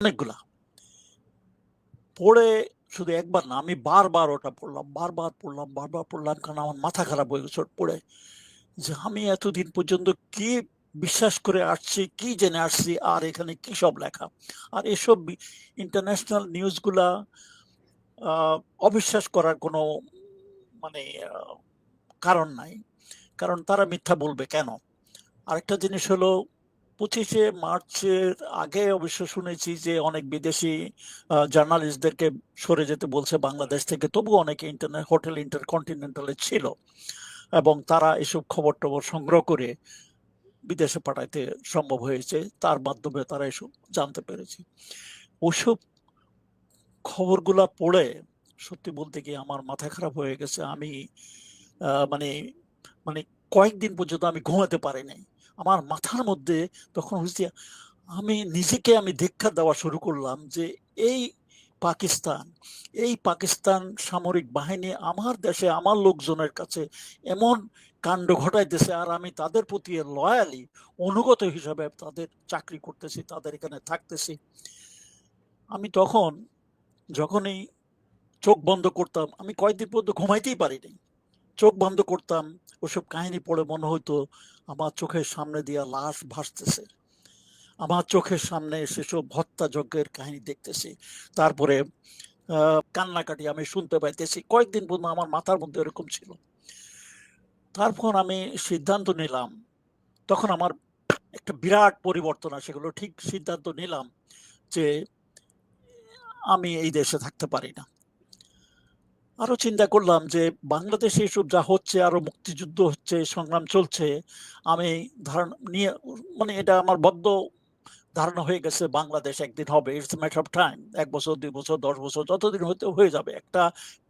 অনেকগুলা। পড়ে শুধু একবার না আমি বারবার ওটা পড়লাম, বারবার পড়লাম, বারবার পড়লাম কারণ আমার মাথা খারাপ হয়ে গেছে পড়ে। যে আমি এতদিন পর্যন্ত কি বিশ্বাস করে আসছি, কি জেনে আসছি আর এখানে কি সব লেখা। আর এসব ইন্টারন্যাশনাল নিউজগুলা অবিশ্বাস করার কোনো মানে কারণ নাই। কারণ তারা মিথ্যা বলবে কেন? আরেকটা জিনিস হলো ২৫শে মার্চের আগে অবশ্য শুনেছি যে অনেক বিদেশি জার্নালিস্টদেরকে সরে যেতে বলছে বাংলাদেশ থেকে। তবুও অনেকে ইন্টারনে হোটেল ইন্টারকন্টিনেন্টাল ছিল। এবং তারা এসব খবর-টবর সংগ্রহ করে বিদেশে পাঠাইতে সম্ভব হয়েছে। তার মাধ্যমে তারা এসব জানতে পেরেছে। ওসব খবরগুলা পড়ে সত্যি বলতে কি আমার মাথা খারাপ হয়ে গেছে। আমি মানে, মানে কয়েকদিন পর্যন্ত আমি ঘুমাতে পারি নাই। আমার মাথার মধ্যে তখন হচ্ছে আমি নিজেকে আমি ধিক্ষার দেওয়া শুরু করলাম যে এই পাকিস্তান, এই পাকিস্তান সামরিক বাহিনী আমার দেশে আমার লোকজনের কাছে এমন কাণ্ড ঘটাইতেছে আর আমি তাদের প্রতি লয়ালি অনুগত হিসাবে তাদের চাকরি করতেছি, তাদের এখানে থাকতেছি। আমি তখন যখনই চোখ বন্ধ করতাম, আমি কয়েকদিন পর্যন্ত ঘুমাইতেই পারিনি চোখ বন্ধ করতাম, ওসব কাহিনী পড়ে মনে হইতো আমার চোখের সামনে দিয়া লাশ ভাসতেছে। আমার চোখের সামনে সেসব হত্যাযজ্ঞের কাহিনী দেখতেছি। তারপরে কান্নাকাটি আমি শুনতে পাইতেছি। কয়েকদিন পর্যন্ত আমার মাথার মধ্যে এরকম ছিল। তারপর আমি সিদ্ধান্ত নিলাম। তখন আমার একটা বিরাট পরিবর্তন গেল। ঠিক সিদ্ধান্ত নিলাম যে আমি এই দেশে থাকতে পারি না। আরও চিন্তা করলাম যে বাংলাদেশে এসব যা হচ্ছে আরও মুক্তিযুদ্ধ হচ্ছে, সংগ্রাম চলছে। আমি ধারণা নিয়ে মানে এটা আমার বদ্ধ ধারণা হয়ে গেছে বাংলাদেশ একদিন হবে। ইটস matter of time ১ বছর, ২ বছর, ১০ বছর যতদিন হইতে হয়ে যাবে। একটা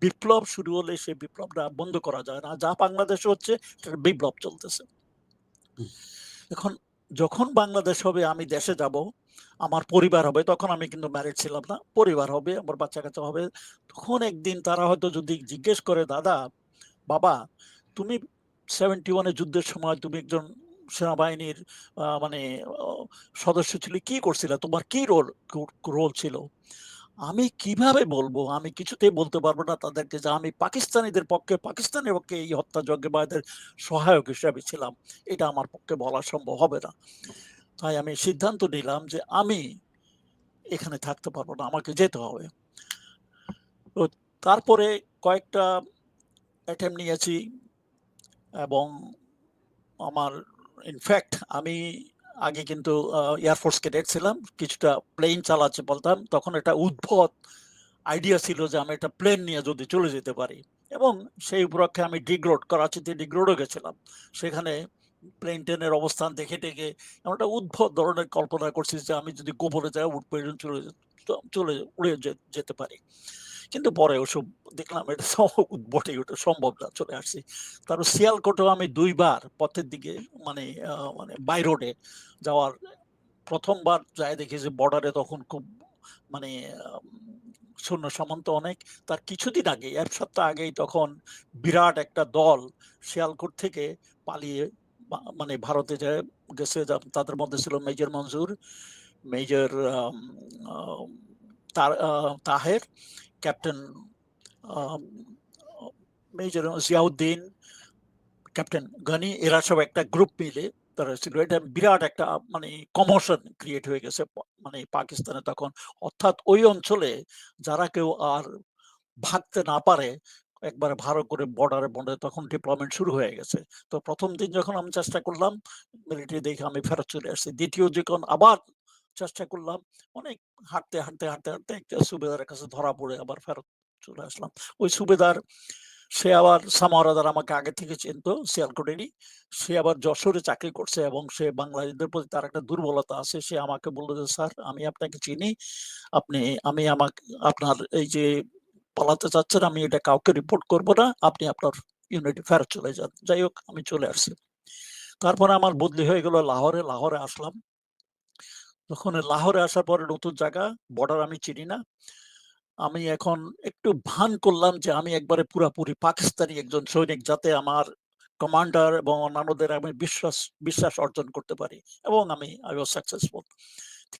বিপ্লব শুরু হলে সেই বিপ্লবটা বন্ধ করা যায় না। যা বাংলাদেশে হচ্ছে সেটা বিপ্লব চলতেছে। এখন যখন বাংলাদেশ হবে আমি দেশে যাব, আমার পরিবার হবে তখন আমি কিন্তু ম্যারিড ছিলাম না। পরিবার হবে, আমার বাচ্চা-কাচ্চা হবে। তখন একদিন তারা হয়তো যদি জিজ্ঞেস করে, "দাদা, বাবা তুমি সেভেন্টি ওয়ানের যুদ্ধের সময় তুমি একজন সেনাবাহিনীর মানে সদস্য ছিল কি করছিলে তোমার কি রোল রোল ছিল?" আমি কীভাবে বলব? আমি কিছুতেই বলতে পারব না তাদেরকে যে আমি পাকিস্তানিদের পক্ষে, পাকিস্তানের পক্ষে এই হত্যাযজ্ঞে বা এদের সহায়ক হিসাবে ছিলাম। এটা আমার পক্ষে বলা সম্ভব হবে না। তাই আমি সিদ্ধান্ত নিলাম যে আমি এখানে থাকতে পারব না। আমাকে যেতে হবে। তো তারপরে কয়েকটা অ্যাটেম্প্ট নিয়েছি এবং আমার ইনফ্যাক্ট আমি আগে কিন্তু আ এয়ার ফোর্স ক্যাডেট ছিলাম। কিছুটা প্লেন চালাচ্ছে বলতাম তখন একটা উদ্ভট আইডিয়া ছিল যে আমি একটা প্লেন নিয়ে যদি চলে যেতে পারি এবং সেই উপলক্ষে আমি ডিগ রোড, করাচিতে ডিগ রোডও গেছিলাম। সেখানে প্লেন-টেনের অবস্থান দেখে-টেখে এমন একটা উদ্ভট ধরনের কল্পনা করছি যে আমি যদি গোপনে যাই পর্যন্ত চলে চলে উড়ে যেতে পারি। কিন্তু পরে ওসব দেখলাম এটা স উদ্ভটই ওটা সম্ভব না। চলে আসছি। তারপর সিয়ালকোটেও আমি দুইবার পথের দিকে মানে মানে বাই রোডে যাওয়ার ১ম বার যায়ে দেখি যে বর্ডারে তখন খুব মানে সৈন্য সামন্ত অনেক। তার কিছুদিন আগে এক সপ্তাহ আগেই তখন বিরাট একটা দল শিয়ালকোট থেকে পালিয়ে মানে ভারতে যেয়ে গেছে। তাদের মধ্যে ছিল মেজর মনজুর, মেজর আম আ তা আ তাহের, অ মেজর জিয়াউদ্দিন, ক্যাপ্টেন গনি এরা সব একটা গ্রুপ মিলে তারা ছিল। এটা বিরাট একটা মানে কমোশন ক্রিয়েট হয়ে গেছে মানে পাকিস্তানে তখন। অর্থাৎ ওই অঞ্চলে যারা কেউ আর ভাগতে না পারে একবারে ভালো করে বর্ডারে, বর্ডারে তখন ডিপ্লয়মেন্ট শুরু হয়ে গেছে। তো প্রথম দিন যখন আমি চেষ্টা করলাম মিলিটারি দেখে আমি ফেরত চলে আসছি। দ্বিতীয় যখন আবার চেষ্টা করলাম অনেক হাঁটতে, হাঁটতে, হাঁটতে, হাঁটতে একটা সুবেদারের কাছে ধরা পড়ে আবার ফেরত চলে আসলাম। ওই সুবেদার সে আবার সামারাদার আমাকে আগে থেকে চিনতো সিয়ালকোটেরই। সে আবার যশোরে চাকরি করছে এবং সে বাঙালিদের প্রতি তার একটা দুর্বলতা আছে। সে আমাকে বলল যে, "স্যার আমি আপনাকে চিনি। আপনি আমি আমাকে আপনার এই যে পালাতে চাচ্ছেন আমি এটা কাউকে রিপোর্ট করব না। আপনি আপনার ইউনিটে ফেরত চলে যান।" যাই হোক আমি চলে আসছি। তারপরে আমার বদলি হয়ে গেল লাহোরে। লাহোরে আসলাম। তখন লাহোরে আসার পরে নতুন জায়গা, বর্ডার আমি চিনি না। আমি এখন একটু ভান করলাম যে আমি একবারে পুরাপুরি পাকিস্তানি একজন সৈনিক যাতে আমার কমান্ডার এবং অন্যান্যদের আমি বিশ্বাস বিশ্বাস অর্জন করতে পারি এবং আমি আই was সাকসেসফুল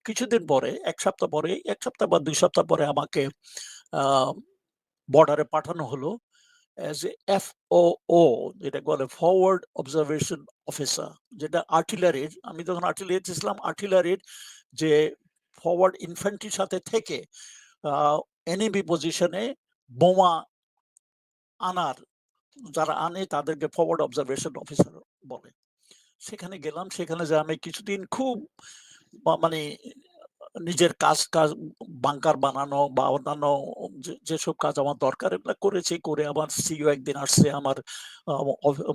কিছুদিন পরে এক সপ্তাহ পরে এক সপ্তাহ বা দুই সপ্তাহ পরে আমাকে বর্ডারে পাঠানো হলো অ্যাজ এ এফওও যেটাকে বলে ফরওয়ার্ড অবজারভেশন অফিসার যেটা আর্টিলারির আমি যখন আর্টিলারিতে ছিলাম আর্টিলারির যে ফরওয়ার্ড ইনফ্যান্ট্রির সাথে থেকে আ এনিমি পজিশনে বোমা আনার যারা আনে তাদেরকে ফরওয়ার্ড অবজারভেশন অফিসার বলে। সেখানে গেলাম সেখানে যেয়ে আমি কিছুদিন খুব মানে নিজের কাজ, কাজ বাঙ্কার বানানো বা অন্যান্য যেসব কাজ আমার দরকার এগুলা করেছি। করে আমার সিইও একদিন আসছে আমার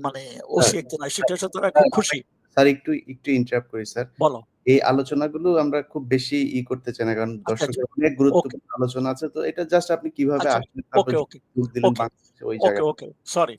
মানে ওসি একদিন আসছে এটার সাথে খুব খুশি। স্যার একটু, একটু ইন্টারাপ্ট করি স্যার। বলো। এই আলোচনাগুলো আমরা খুব বেশি ই করতে চাই না। কারণ আচ্ছা, আচ্ছা। দর্শকের অনেক গুরুত্বপূর্ণ আলোচনা আছে। তো এটা জাস্ট আপনি কীভাবে আচ্ছা। আসলেন ওকে, ওকে, ওকে, ওকে, সরি।